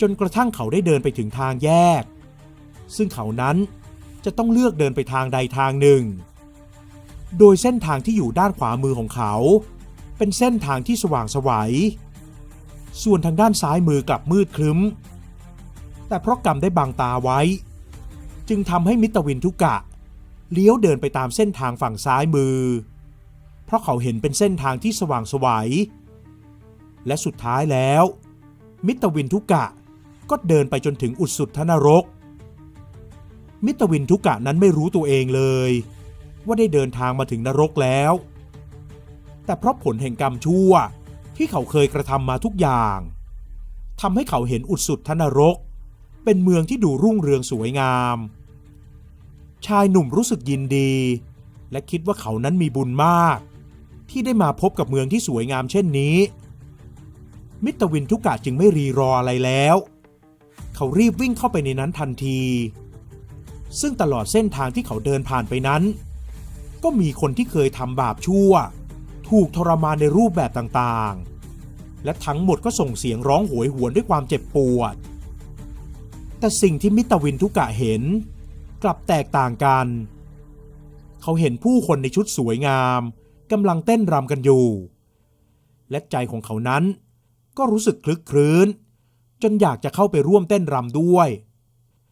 จนกระทั่งเขาได้เดินไปถึงทางแยก ซึ่งเขานั้นจะต้องเลือกเดินไปทางใดทางหนึ่ง โดยเส้นทางที่อยู่ด้านขวามือของเขา เป็นเส้นทางที่สว่างสวัย ส่วนทางด้านซ้ายมือกลับมืดครึ้ม แต่เพราะกรรมได้บังตาไว้ จึงทำให้มิตรวินทุกะ เลี้ยวเดินไปตามเส้นทางฝั่งซ้ายมือ เพราะเขาเห็นเป็นเส้นทางที่สว่างสวัย และสุดท้ายแล้ว มิตรวินทุกะ ก็เดินไปจนถึงอุดสุดทนรก มิตรวินทุกะนั้นไม่รู้ตัวเองเลย ว่าได้เดินทางมาถึงนรกแล้ว แต่เพราะผลแห่งกรรมชั่วที่เขาเคยกระทำมาทุกอย่างทำให้เขาเห็นอุดสุดทนรก เป็นเมืองที่ดูรุ่งเรืองสวยงาม ชายหนุ่มรู้สึกยินดี และคิดว่าเขานั้นมีบุญมาก ที่ได้มาพบกับเมืองที่สวยงามเช่นนี้ มิตรวินทุกะจึงไม่รีรออะไรแล้ว เขารีบวิ่งเข้าไปในนั้นทันที ซึ่งตลอดเส้นทางที่เขาเดินผ่านไปนั้น ก็มีคนที่เคยทำบาปชั่ว ถูกทรมานในรูปแบบต่างๆ และทั้งหมดก็ส่งเสียงร้องโหยหวนด้วยความเจ็บปวด แต่สิ่งที่มิตรวินทุกะเห็น กลับแตกต่างกัน เขาเห็นผู้คนในชุดสวยงามกำลังเต้นรำกันอยู่ และใจของเขานั้นก็รู้สึกคลึกครื้น จนอยากจะเข้าไปร่วมเต้นรำด้วย